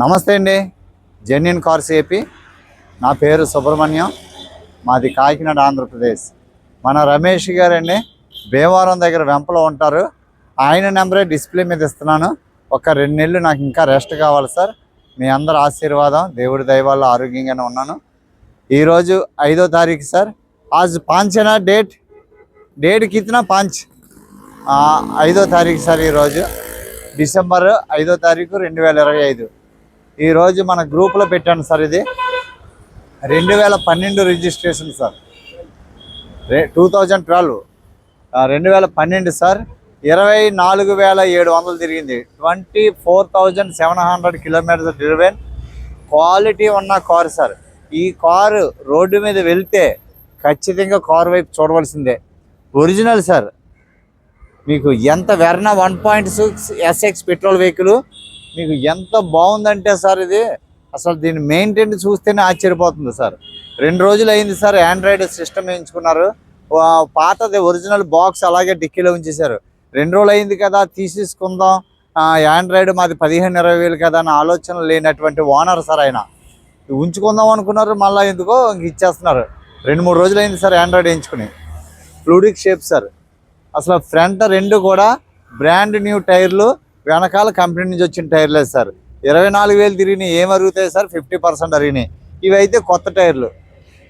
నమస్తే అండి. Genuine cars AP. నా పేరు సుబ్రహ్మణ్యం. మాది కాకినాడ ఆంధ్రప్రదేశ్. మన రమేష్ గారండి భీమవరం దగ్గర వెంపలో ఉంటారు. ఆయన నెంబరే డిస్ప్లే మీద ఇస్తున్నాను. ఒక రెండు నెలలు నాకు ఇంకా రెస్ట్ కావాలి సార్. మీ అందరి ఆశీర్వాదం దేవుడి దయ ఆరోగ్యంగానే ఉన్నాను. ఈరోజు ఐదో తారీఖు సార్. ఆజ్ పాంచనా డేట్? డేట్ కిतना పాంచ్. ఐదో తారీఖు సార్ ఈరోజు. డిసెంబర్ ఐదో తారీఖు రెండు వేల ఇరవై ఐదు. ఈరోజు మన గ్రూప్లో పెట్టాను సార్ ఇది. రెండు వేల పన్నెండు రిజిస్ట్రేషన్ సార్. రే టూ థౌజండ్ ట్వెల్వ్ రెండు వేల పన్నెండు సార్. ఇరవై నాలుగు వేల ఏడు వందలు తిరిగింది. Twenty four thousand seven hundred kilometres driven quality ఉన్న కారు సార్. ఈ కారు రోడ్డు మీద వెళ్తే ఖచ్చితంగా కారు వైపు చూడవలసిందే. Original sir. మీకు ఎంత Verna one point six SX petrol vehicle మీకు ఎంత బాగుందంటే సార్ ఇది అసలు దీని మెయింటైన్ చూస్తేనే ఆశ్చర్యపోతుంది సార్. రెండు రోజులు అయింది సార్ ఆండ్రాయిడ్ సిస్టమ్ వేయించుకున్నారు పాతది ఒరిజినల్ బాక్స్ అలాగే డిక్కీలో ఉంచేశారు. రెండు రోజులు అయింది కదా తీసేసుకుందాం. ఆండ్రాయిడ్ మాది పదిహేను ఇరవై వేలు కదా అని ఆలోచన లేనటువంటి ఓనర్ సార్ ఆయన. ఉంచుకుందాం అనుకున్నారు మళ్ళీ ఎందుకో ఇంక ఇచ్చేస్తున్నారు. రెండు మూడు రోజులు అయింది సార్ ఆండ్రాయిడ్ వేయించుకుని ఫ్లూడిక్ షేప్ సార్. అసలు ఫ్రంట్ రెండు కూడా బ్రాండ్ న్యూ టైర్లు వెనకాల కంపెనీ నుంచి వచ్చిన టైర్లే సార్. ఇరవై నాలుగు వేలు తిరిగినాయి. ఏం అరుగుతాయి సార్? ఫిఫ్టీ పర్సెంట్ అరిగినాయి. ఇవి అయితే కొత్త టైర్లు.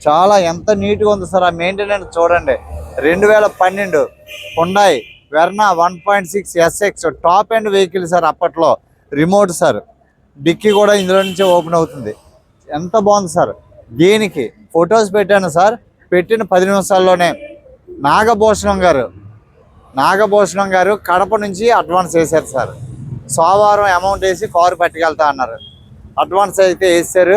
చాలా ఎంత నీట్గా ఉంది సార్ ఆ మెయింటెనెన్స్ చూడండి. రెండు వేల పన్నెండు Hyundai Verna one point six SX top end vehicle sir అప్పట్లో. Remote sir. డిక్కీ కూడా ఇందులో నుంచే ఓపెన్ అవుతుంది. ఎంత బాగుంది సార్. దీనికి ఫొటోస్ పెట్టాను సార్. పెట్టిన పది నిమిషాల్లోనే నాగభూషణం గారు నాగభూషణం గారు కడప నుంచి అడ్వాన్స్ వేశారు సార్. సోమవారం అమౌంట్ వేసి కారు పట్టుకెళ్తా అన్నారు. అడ్వాన్స్ అయితే వేసారు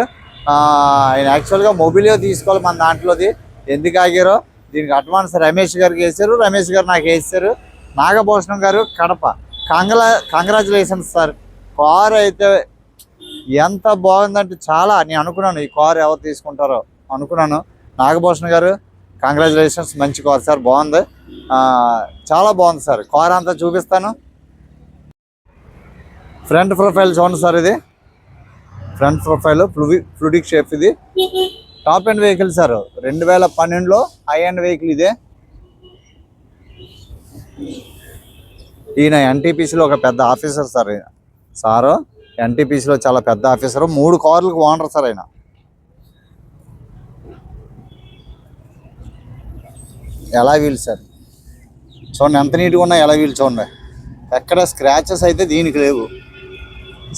ఆయన యాక్చువల్గా మొబిలియో తీసుకోవాలి మన దాంట్లోది. ఎందుకు ఆగారో? దీనికి అడ్వాన్స్ రమేష్ గారికి వేసారు రమేష్ గారు నాకు వేశారు. నాగభూషణం గారు కడప. కంగ్రా కంగ్రాచులేషన్స్ సార్ కారు అయితే ఎంత బాగుందంటే చాలా. నేను అనుకున్నాను ఈ కారు ఎవరు తీసుకుంటారో అనుకున్నాను. నాగభూషణ్ గారు కంగ్రాచులేషన్స్ మంచి కార్ సార్ బాగుంది. చాలా బాగుంది సార్ కార్ అంతా చూపిస్తాను. ఫ్రంట్ ప్రొఫైల్ చూడండి సార్ ఇది. ఫ్రంట్ ప్రొఫైల్ ఫ్లూడిక్ షేప్ ఇది. టాప్ ఎండ్ వెహికల్ సార్ రెండు వేల పన్నెండులో హై ఎండ్ వెహికల్ ఇదే. ఈయన ఎన్టీపీసీలో ఒక పెద్ద ఆఫీసర్ సార్ ఈయన. సారు ఎన్టీపీసీలో చాలా పెద్ద ఆఫీసర్. మూడు కార్లకు ఓనర్ సార్ ఆయన ఎలా వీలు సార్? చూడండి ఎంత నీట్గా ఉన్నాయి ఎలా వీలు చూడండి. ఎక్కడ స్క్రాచెస్ అయితే దీనికి లేవు.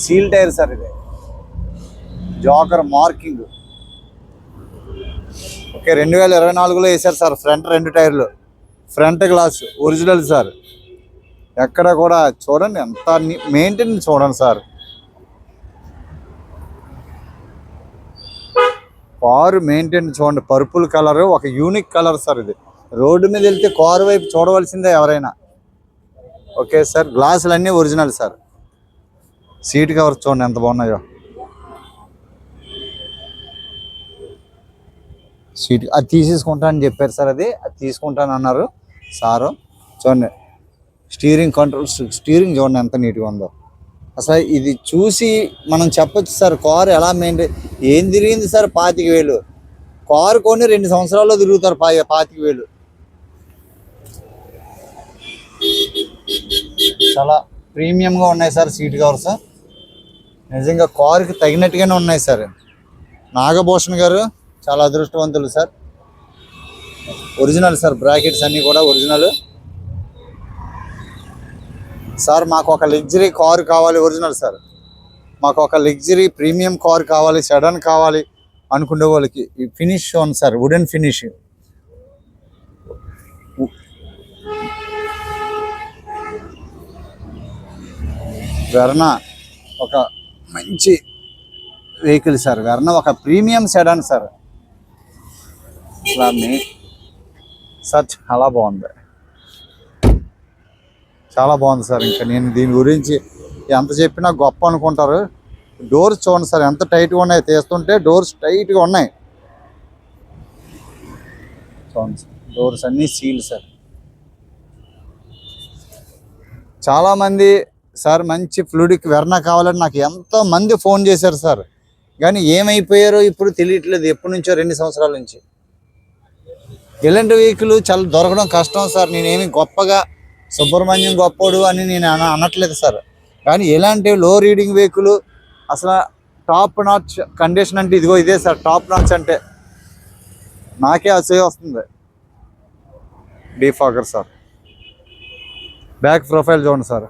సీల్ టైర్ సార్ ఇది. జాకర్ మార్కింగ్. ఓకే రెండు వేల ఇరవై నాలుగులో వేశారు సార్ ఫ్రంట్ రెండు టైర్లు. Front glass original sir. ఎక్కడ కూడా చూడండి ఎంత మెయింటైన్ చూడండి సార్. కారు మెయింటైన్ చూడండి పర్పుల్ కలర్ ఒక యూనిక్ కలర్ సార్ ఇది. రోడ్డు మీద వెళ్తే కారు వైపు చూడవలసిందే ఎవరైనా. ఓకే సార్ గ్లాసులు అన్నీ ఒరిజినల్ సార్. సీట్ కవర్స్ చూడండి ఎంత బాగున్నాయో. సీట్ అది తీసేసుకుంటా అని చెప్పారు సార్ అది అది తీసుకుంటాను అన్నారు సారు. చూడండి స్టీరింగ్ కంట్రోల్ స్టీరింగ్ చూడండి ఎంత నీట్గా ఉందో. అసలు ఇది చూసి మనం చెప్పొచ్చు సార్ కారు ఎలా మెయింటైన్ ఏం తిరిగింది సార్ పాతిక వేలు? కారు కొని రెండు సంవత్సరాల్లో తిరుగుతారు పా పాతిక వేలు. చాలా ప్రీమియంగా ఉన్నాయి సార్ సీట్ కవర్స్. నిజంగా కారుకి తగినట్టుగానే ఉన్నాయి సార్. నాగభూషణ్ గారు చాలా అదృష్టవంతులు సార్. ఒరిజినల్ సార్ బ్రాకెట్స్ అన్నీ కూడా ఒరిజినల్. సార్ మాకు ఒక లగ్జరీ కారు కావాలి ఒరిజినల్ సార్. మాకు ఒక లగ్జరీ ప్రీమియం కార్ కావాలి సెడన్ కావాలి అనుకునే వాళ్ళకి ఈ ఫినిష్ ఉంది సార్ వుడెన్ ఫినిష్. వెర్నా ఒక మంచి వెహికల్ సార్. వెర్నా ఒక ప్రీమియం సెడాన్ సార్. దాన్ని సార్ చాలా బాగుంది. చాలా బాగుంది సార్. ఇంకా నేను దీని గురించి ఎంత చెప్పినా గొప్ప అనుకుంటారు. డోర్స్ చూడండి సార్ ఎంత టైట్గా ఉన్నాయి తీస్తుంటే డోర్స్ టైట్గా ఉన్నాయి. చూడండి సార్ డోర్స్ అన్నీ సీల్ సార్. చాలామంది సార్ మంచి ఫ్లూడిక్ వెర్నా కావాలని నాకు ఎంతో మంది ఫోన్ చేశారు సార్. కానీ ఏమైపోయారో ఇప్పుడు తెలియట్లేదు ఎప్పటి నుంచో రెండు సంవత్సరాల నుంచి. ఇలాంటి వెహికల్ చాలా దొరకడం కష్టం సార్. నేనేమి గొప్పగా సుబ్రహ్మణ్యం గొప్పోడు అని నేను అన- అనట్లేదు సార్. కానీ ఇలాంటి లో రీడింగ్ వెహికల్ అసలు టాప్ నాచ్ కండిషన్ అంటే ఇదిగో ఇదే సార్ టాప్ నాచ్ అంటే. నాకే అసూయ వస్తుంది. డీఫాకర్ సార్. బ్యాక్ ప్రొఫైల్ చూడండి సార్.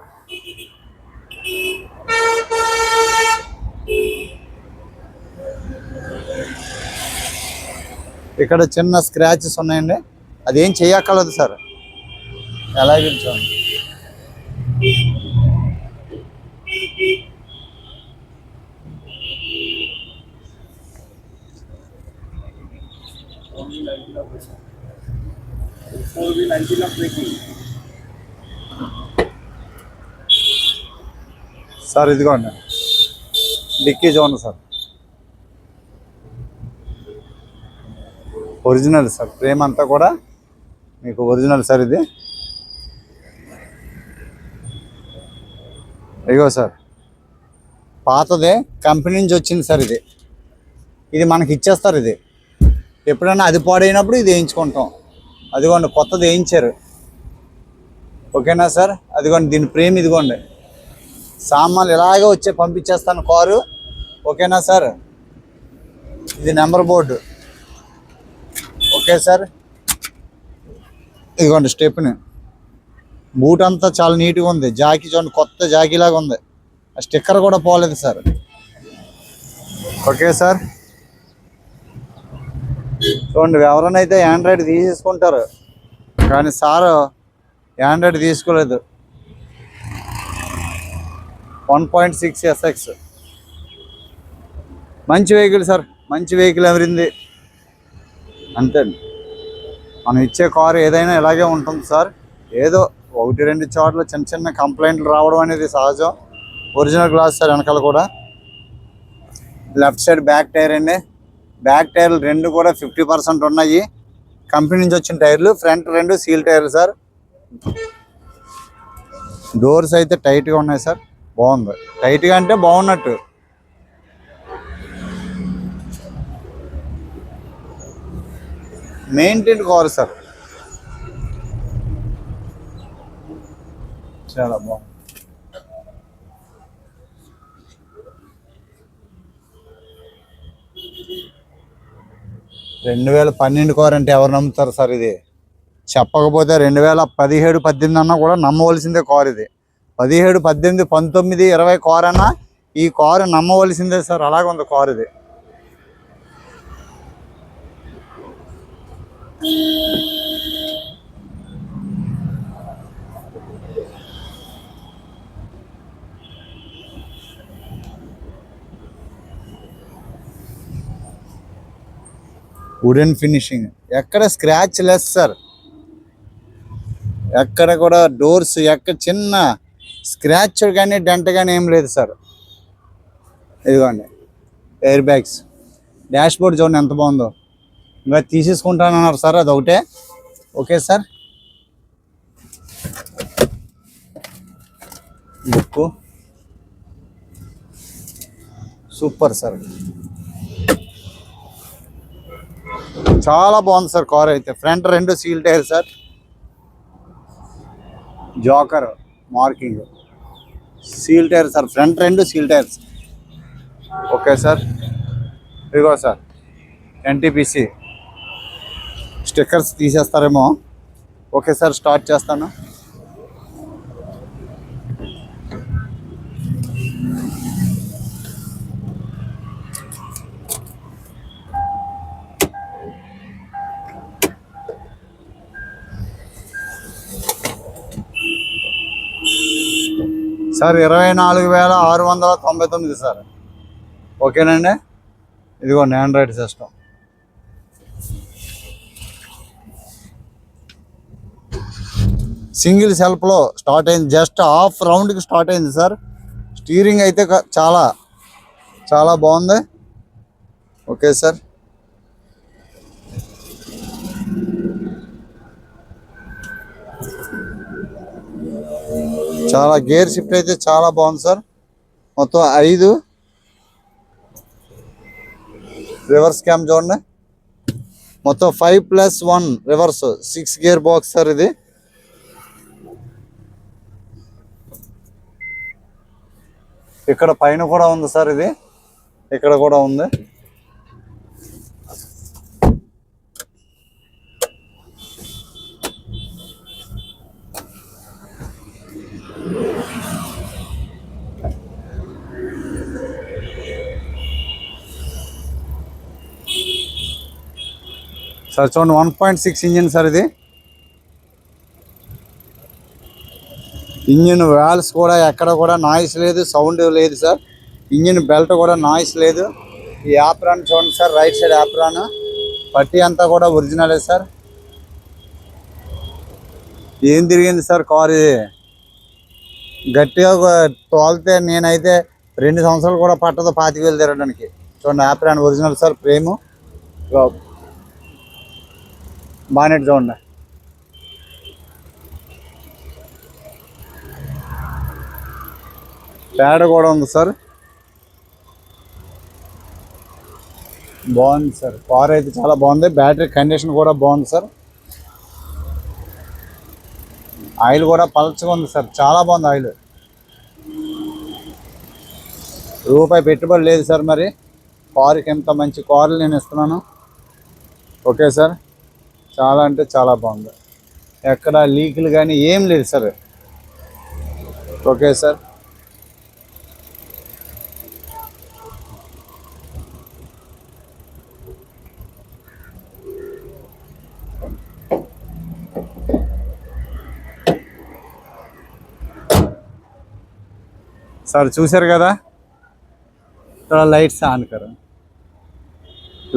ఇక్కడ చిన్న స్క్రాచెస్ ఉన్నాయండి. అదేం చేయక్కర్లేదు సార్. ఎలాగే చూడండి సార్ ఇదిగోండి. డిక్కీ చూడండి సార్. Original sir. ఫ్రేమ్ అంతా కూడా మీకు ఒరిజినల్ సార్ ఇది. ఇగో సార్. పాతదే కంపెనీ నుంచి వచ్చింది సార్ ఇది. ఇది మనకి ఇచ్చేస్తారు ఇది. ఎప్పుడైనా అది పాడైనప్పుడు ఇది వేయించుకుంటాం. అదిగోండి కొత్తది వేయించారు. ఓకేనా సార్? అదిగోండి దీని ప్రేమ్ ఇదిగోండి. సామాన్లు ఇలాగే వచ్చే పంపించేస్తాను కారు. ఓకేనా సార్? ఇది నెంబర్ బోర్డు. Okay sir. ఇదిగోండి స్టెప్ని. బూట్ అంతా చాలా నీట్గా ఉంది. జాకీ చూడండి కొత్త జాకీ లాగా ఉంది. ఆ స్టిక్కర్ కూడా పోలేదు సార్. Okay sir. చూడండి ఎవరైనా అయితే ఆండ్రాయిడ్ తీసేసుకుంటారు. కానీ సార్ ఆండ్రాయిడ్ తీసుకోలేదు. వన్ పాయింట్ సిక్స్ ఎస్ఎక్స్ మంచి వెహికల్ సార్. మంచి వెహికల్ ఎవరింది? అంతే. మనం ఇచ్చే కారు ఏదైనా ఇలాగే ఉంటుంది సార్. ఏదో ఒకటి రెండు చోట్ల చిన్న చిన్న కంప్లైంట్లు రావడం అనేది సహజం. ఒరిజినల్ గ్లాస్ సార్ వెనకాల కూడా. లెఫ్ట్ సైడ్ బ్యాక్ టైర్ అండి. బ్యాక్ టైర్లు రెండు కూడా ఫిఫ్టీ పర్సెంట్ ఉన్నాయి. కంపెనీ నుంచి వచ్చిన టైర్లు ఫ్రంట్ రెండు సీల్ టైర్లు సార్. డోర్స్ అయితే టైట్గా ఉన్నాయి సార్. బాగుంది. టైట్గా అంటే బాగున్నట్టు. Maintain car sir. చాలా బాగుంది. రెండు వేల పన్నెండు కారు అంటే ఎవరు నమ్ముతారు సార్ ఇది? చెప్పకపోతే రెండు వేల పదిహేడు పద్దెనిమిది అన్నా కూడా నమ్మవలసిందే కారు ఇది. పదిహేడు పద్దెనిమిది పంతొమ్మిది ఇరవై కారు అన్నా ఈ కారు నమ్మవలసిందే సార్. అలాగ ఉంది కారు ఇది. వుడెన్ ఫినిషింగ్ ఎక్కడ స్క్రాచ్ లెస్ సార్ ఎక్కడ కూడా డోర్స్ ఎక్కడ చిన్న స్క్రాచ్ కానీ డెంట కానీ ఏం లేదు సార్ ఇదిగోండి ఎయిర్ బ్యాగ్స్ డాష్ బోర్డ్ చూడండి ఎంత బాగుందో. ఇంకా తీసేసుకుంటానన్నారు సార్ అది ఒకటే okay sir. Book super sir. చాలా బాగుంది సార్ కార్ అయితే. ఫ్రంట్ రెండు seal tyre sir. జాకర్ marking. Seal tyre sir front రెండు సీల్ టైర్స్. Okay sir. ఇదిగో సార్. ఎన్టీపీసీ స్టిక్కర్స్ తీసేస్తారేమో. ఒకేసారి స్టార్ట్ చేస్తాను. సార్ ఇరవై నాలుగు వేల ఆరు వందల తొంభై తొమ్మిది సార్. ఓకేనండి? ఇదిగోండి ఆండ్రాయిడ్ సిస్టమ్ సింగిల్ సెల్ఫ్లో స్టార్ట్ అయింది. జస్ట్ హాఫ్ రౌండ్కి స్టార్ట్ అయింది సార్. స్టీరింగ్ అయితే చాలా చాలా బాగుంది. Okay sir. చాలా గేర్ షిఫ్ట్ అయితే చాలా బాగుంది సార్. మొత్తం ఐదు. రివర్స్ క్యామ్ చూడండి. మొత్తం five plus one reverse. Six gear box sir ఇది. ఇక్కడ పైన కూడా ఉంది సార్ ఇది. ఇక్కడ కూడా ఉంది. సార్ చూడండి one point six engine sir ఇది. ఇంజిన్ వాల్స్ కూడా ఎక్కడ కూడా నాయిస్ లేదు సౌండ్ లేదు సార్. ఇంజిన్ బెల్ట్ కూడా నాయిస్ లేదు. ఈ యాప్రాన్ చూడండి సార్ రైట్ సైడ్ యాప్రాన్ పట్టి అంతా కూడా ఒరిజినలే సార్. ఏం తిరిగింది సార్ కారు ఇది? గట్టిగా తోలితే నేనైతే రెండు సంవత్సరాలు కూడా పట్టదు పాతిక వేలు తిరగడానికి. చూడండి యాప్రాన్ ఒరిజినల్ సార్ ప్రేము బాగానే చూడండి. పేడ కూడా ఉంది సార్. బాగుంది సార్. కార్ అయితే చాలా బాగుంది. బ్యాటరీ కండిషన్ కూడా బాగుంది సార్. ఆయిల్ కూడా పలచగా ఉంది సార్. చాలా బాగుంది ఆయిల్ రూపాయి పెట్టుబడి లేదు సార్ మరి. కారుకి ఎంత మంచి కార్లు నేను ఇస్తున్నాను. Okay sir. చాలా అంటే చాలా బాగుంది. ఎక్కడ లీకులు కానీ ఏం లేదు సార్. Okay sir. సార్ చూశారు కదా? ఇక్కడ లైట్స్ ఆన్ కర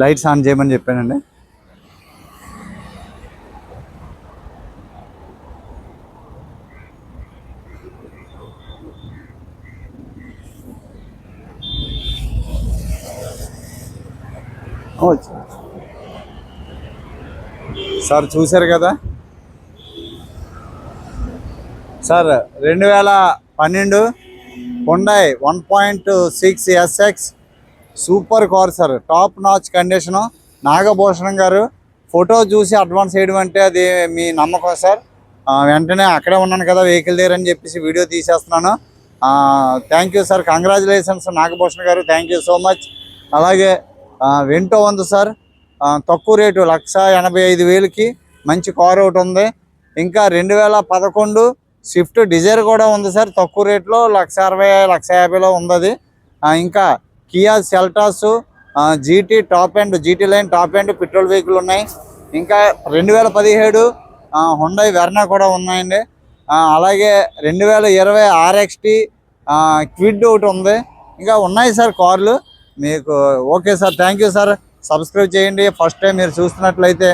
లైట్స్ ఆన్ చేయమని చెప్పానండి. సార్ చూశారు కదా? సార్ రెండు వేల పన్నెండు Hyundai one point six SX super car sir top notch condition Nagabhushanam garu photo చూసి అడ్వాన్స్ వేయడం అంటే అది మీ నమ్మకం సార్ వెంటనే అక్కడే ఉన్నాను కదా వెహికల్ దగ్గర అని చెప్పేసి వీడియో తీసేస్తున్నాను. Thank you sir congratulations Nagabhushan garu. Thank you so much అలాగే ఆ, వెంటో ఉంది సార్ తక్కువ రేటు లక్ష ఎనభై ఐదు వేలకి మంచి కార్ ఒకటి ఉంది. ఇంకా రెండు వేల పదకొండు స్విఫ్ట్ డిజైర్ కూడా ఉంది సార్. తక్కువ రేట్లో లక్ష అరవై లక్ష యాభైలో ఉంది అది ఇంకా Kia Seltos GT top and GT line top and petrol vehicle ఉన్నాయి. ఇంకా రెండు వేల పదిహేడు హుండై వెర్నా కూడా ఉన్నాయండి. అలాగే రెండు వేల ఇరవై ఆర్ఎక్స్టీ క్విడ్ ఒకటి ఉంది. ఇంకా ఉన్నాయి సార్ కార్లు. మీకు okay sir thank you sir. Subscribe చేయండి. ఫస్ట్ టైం మీరు చూస్తున్నట్లయితే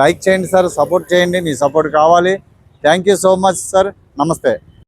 లైక్ చేయండి సార్ సపోర్ట్ చేయండి. మీ సపోర్ట్ కావాలి. Thank so much sir. నమస్తే.